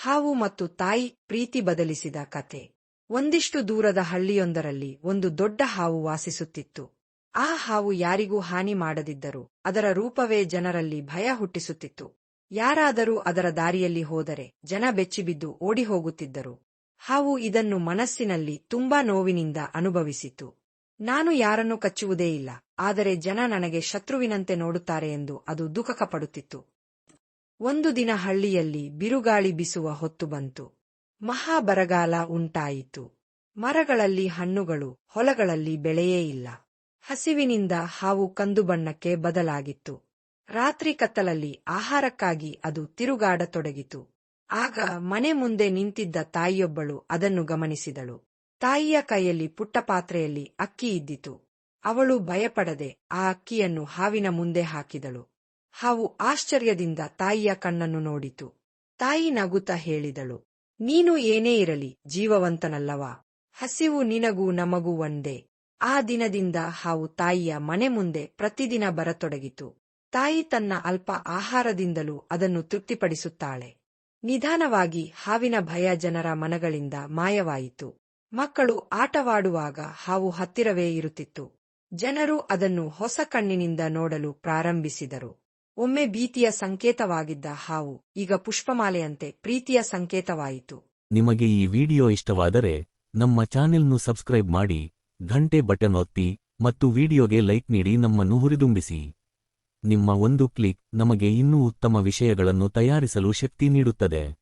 ಹಾವು ಮತ್ತು ತಾಯಿ ಪ್ರೀತಿ ಬದಲಿಸಿದ ಕತೆ. ಒಂದಿಷ್ಟು ದೂರದ ಹಳ್ಳಿಯೊಂದರಲ್ಲಿ ಒಂದು ದೊಡ್ಡ ಹಾವು ವಾಸಿಸುತ್ತಿತ್ತು. ಆ ಹಾವು ಯಾರಿಗೂ ಹಾನಿ ಮಾಡದಿದ್ದರೂ ಅದರ ರೂಪವೇ ಜನರಲ್ಲಿ ಭಯ ಹುಟ್ಟಿಸುತ್ತಿತ್ತು. ಯಾರಾದರೂ ಅದರ ದಾರಿಯಲ್ಲಿ ಹೋದರೆ ಜನ ಬೆಚ್ಚಿಬಿದ್ದು ಓಡಿ ಹೋಗುತ್ತಿದ್ದರು ಹಾವು ಇದನ್ನು ಮನಸ್ಸಿನಲ್ಲಿ ತುಂಬಾ ನೋವಿನಿಂದ ಅನುಭವಿಸಿತು. ನಾನು ಯಾರನ್ನು ಕಚ್ಚುವುದೇ ಇಲ್ಲ, ಆದರೆ ಜನ ನನಗೆ ಶತ್ರುವಿನಂತೆ ನೋಡುತ್ತಾರೆ ಎಂದು ಅದು ದುಃಖಪಡುತ್ತಿತ್ತು ಒಂದು ದಿನ ಹಳ್ಳಿಯಲ್ಲಿ ಬಿರುಗಾಳಿ ಬಿಸುವ ಹೊತ್ತು ಬಂತು. ಮಹಾ ಬರಗಾಲ ಉಂಟಾಯಿತು. ಮರಗಳಲ್ಲಿ ಹಣ್ಣುಗಳು ಹೊಲಗಳಲ್ಲಿ ಬೆಳೆಯೇ ಇಲ್ಲ. ಹಸಿವಿನಿಂದ ಹಾವು ಕಂದು ಬಣ್ಣಕ್ಕೆ ಬದಲಾಗಿತ್ತು. ರಾತ್ರಿ ಕತ್ತಲಲ್ಲಿ ಆಹಾರಕ್ಕಾಗಿ ಅದು ತಿರುಗಾಡತೊಡಗಿತು. ಆಗ ಮನೆ ಮುಂದೆ ನಿಂತಿದ್ದ ತಾಯಿಯೊಬ್ಬಳು ಅದನ್ನು ಗಮನಿಸಿದಳು. ತಾಯಿಯ ಕೈಯಲ್ಲಿ ಪುಟ್ಟ ಪಾತ್ರೆಯಲ್ಲಿ ಅಕ್ಕಿ ಇದ್ದಿತು. ಅವಳು ಭಯಪಡದೆ ಆ ಅಕ್ಕಿಯನ್ನು ಹಾವಿನ ಮುಂದೆ ಹಾಕಿದಳು. ಹಾವು ಆಶ್ಚರ್ಯದಿಂದ ತಾಯಿಯ ಕಣ್ಣನ್ನು ನೋಡಿತು. ತಾಯಿ ನಗುತ್ತಾ ಹೇಳಿದಳು, ನೀನು ಏನೇ ಇರಲಿ, ಜೀವವಂತನಲ್ಲವಾ? ಹಸಿವು ನಿನಗೂ ನಮಗೂ ಒಂದೇ. ಆ ದಿನದಿಂದ ಹಾವು ತಾಯಿಯ ಮನೆ ಮುಂದೆ ಪ್ರತಿದಿನ ಬರತೊಡಗಿತು. ತಾಯಿ ತನ್ನ ಅಲ್ಪ ಆಹಾರದಿಂದಲೂ ಅದನ್ನು ತೃಪ್ತಿಪಡಿಸುತ್ತಾಳೆ. ನಿಧಾನವಾಗಿ ಹಾವಿನ ಭಯ ಜನರ ಮನಗಳಿಂದ ಮಾಯವಾಯಿತು. ಮಕ್ಕಳು ಆಟವಾಡುವಾಗ ಹಾವು ಹತ್ತಿರವೇ ಇರುತ್ತಿತ್ತು. ಜನರು ಅದನ್ನು ಹೊಸ ಕಣ್ಣಿನಿಂದ ನೋಡಲು ಪ್ರಾರಂಭಿಸಿದರು. ಒಮ್ಮೆ ಭೀತಿಯ ಸಂಕೇತವಾಗಿದ್ದ ಹಾವು, ಈಗ ಪುಷ್ಪಮಾಲೆಯಂತೆ ಪ್ರೀತಿಯ ಸಂಕೇತವಾಯಿತು. ನಿಮಗೆ ಈ ವಿಡಿಯೋ ಇಷ್ಟವಾದರೆ, ನಮ್ಮ ಚಾನೆಲ್ನು ಸಬ್ಸ್ಕ್ರೈಬ್ ಮಾಡಿ, ಘಂಟೆ ಬಟನ್ ಒತ್ತಿ, ಮತ್ತು ವಿಡಿಯೋಗೆ ಲೈಕ್ ನೀಡಿ ನಮ್ಮನ್ನು ಹುರಿದುಂಬಿಸಿ. ನಿಮ್ಮ ಒಂದು ಕ್ಲಿಕ್ ನಮಗೆ ಇನ್ನೂ ಉತ್ತಮ ವಿಷಯಗಳನ್ನು ತಯಾರಿಸಲು ಶಕ್ತಿ ನೀಡುತ್ತದೆ.